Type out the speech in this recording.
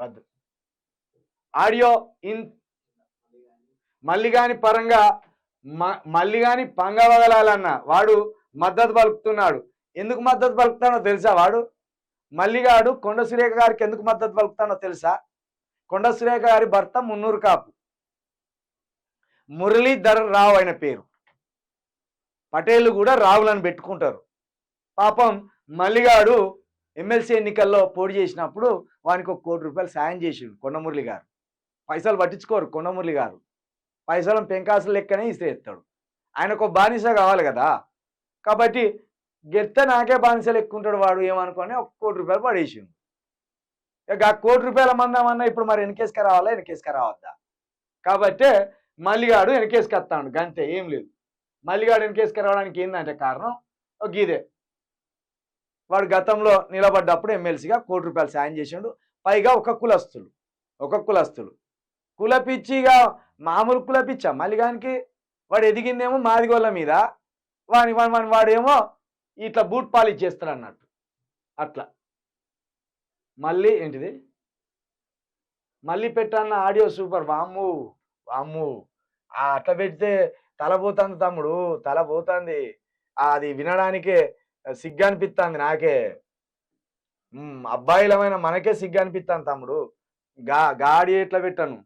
వద్దు audio in మల్లిగాని పరంగా మ- మల్లిగాని పంగవగలాలన్న వాడు మద్దతు పలుకుతున్నాడు. ఎందుకు మద్దతు పలుకుతానో తెలుసా వాడు? మల్లిగాడు కొండ సురేఖ గారికి ఎందుకు మద్దతు పలుకుతానో తెలుసా? కొండ సురేఖ గారి భర్త మున్నూరు కాపు. మురళీధర్ రావు ఆయన పేరు. పటేళ్ళు కూడా రావులను పెట్టుకుంటారు. పాపం మల్లిగాడు ఎమ్మెల్సీ ఎన్నికల్లో పోటీ చేసినప్పుడు వానికి ఒక కోటి రూపాయలు సాయం చేసిండు కొండమురళి గారు. పైసలు పట్టించుకోరు కొండమురళి గారు. పైసలు పెంకాసులు లెక్కనే ఇస్తాడు ఆయనకు ఒక బానిస కావాలి కదా. కాబట్టి గెత్తే నాకే బానిసలు ఎక్కుంటాడు వాడు ఏమనుకొని ఒక కోటి రూపాయలు పడేసిండు. ఇక ఆ కోటి రూపాయల మందామన్నా ఇప్పుడు మరి వెనకేసుక రావాలా వెనకేసుక రావద్దా? కాబట్టి మల్లిగాడు వెనకేసుకొస్తాడు గంతే ఏం లేదు. మల్లిగాడు వెనకేసుక రావడానికి ఏంటంటే కారణం? ఒక గీదే వాడు గతంలో నిలబడ్డప్పుడు ఎమ్మెల్సీగా కోటి రూపాయలు సాయం చేసిండు. పైగా ఒక కులస్తులు ఒక కులస్తులు. కులపిచ్చిగా మామూలు కులపిచ్చా మల్లిగానికి వాడు ఎదిగిందేమో మాదిగోళ్ళ మీద. వాని వాని వాని వాడేమో ఇట్లా బూట్ పాలు ఇచ్చేస్తాడు అన్నట్టు అట్లా. మళ్ళీ ఏంటిది? మళ్ళీ పెట్టన్న ఆడియో సూపర్. వామ్ము వామ్ము. అట్లా పెడితే తల పోతుంది తమ్ముడు తల పోతుంది. అది వినడానికే సిగ్గు అనిపిస్తుంది నాకే. అబ్బాయిలమైన మనకే సిగ్గు అనిపిస్తాను తమ్ముడు. గా గాడి ఎట్లా పెట్టాను?